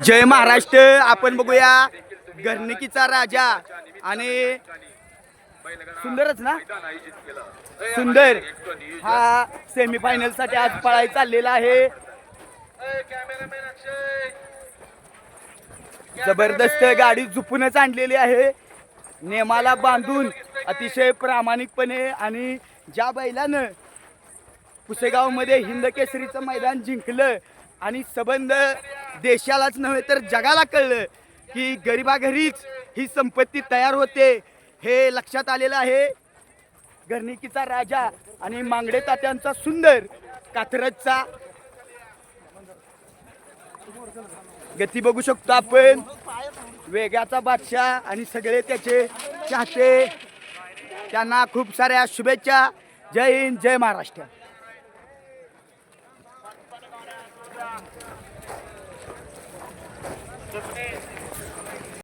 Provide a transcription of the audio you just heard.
जय महाराष्ट्र. आपण बघूया घरणिकीचा राजा आणि सुंदरच ना? सुंदर. हा सेमीफायनलसाठी आज पळाय चाललेला आहे. जबरदस्त गाडी झुपूनच आणलेली आहे. नेमाला बांधून अतिशय प्रामाणिकपणे आणि ज्या बैलानं पुसेगावमध्ये हिंद केसरीचं मैदान जिंकलं आणि संबंध देशालाच नव्हे तर जगाला कळलं की गरिबाघरीच ही संपत्ती तयार होते. हे लक्षात आलेलं आहे. घरणिकीचा राजा आणि मांगडे तात्यांचा सुंदर कात्रजचा. गती बघू शकतो आपण. वेगाचा बादशाह आणि सगळे त्याचे चाहते. त्यांना खूप साऱ्या शुभेच्छा. जय हिंद जय महाराष्ट्र. Just